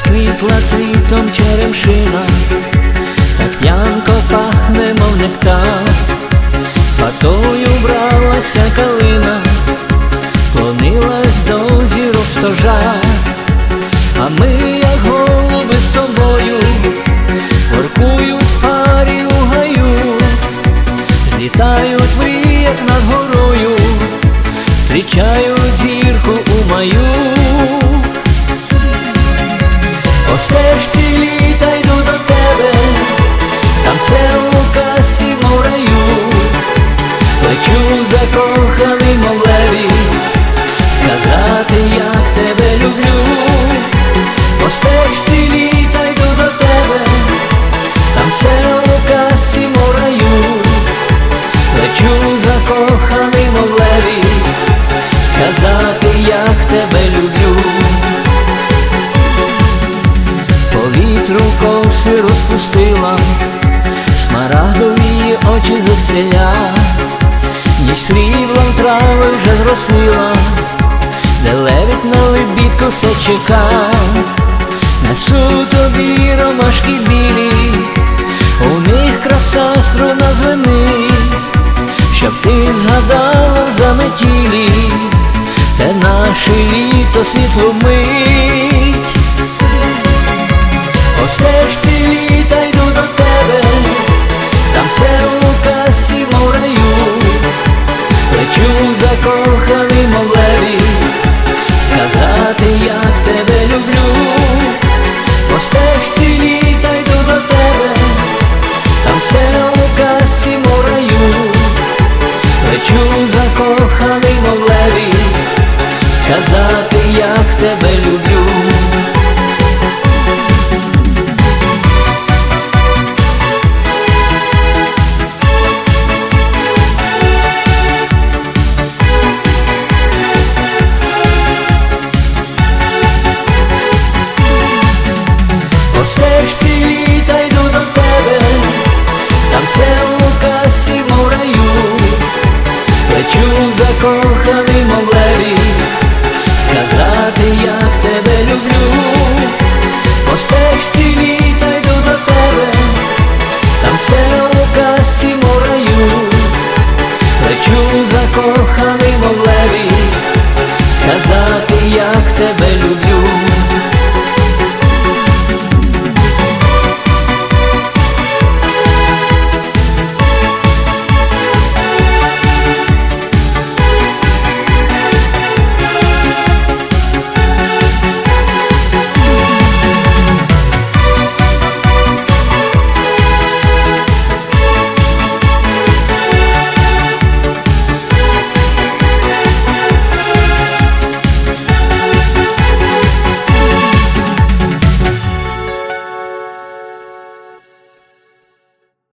розквітла цвітом черемшина, так п'янко пахне, мов нектар, хатою бралася калина, клонилась до зірок стожа, а ми, як голуби з тобою, воркують в парі у гаю, злітають закоханий мов леві, сказати, як тебе люблю, по стежці літа йду там все у касі мов раю, лечу закоханий мов сказати, як тебе люблю. По вітру коси розпустила, смарагдові очі заселя, ніж сріблом трави вже зрослила, де левить на лебідку все несу тобі ромашки білі, у них краса струна звенить, щоб ти згадала за метілі, те наше літо світло мить. Лечу закоханий лечу закоханий мов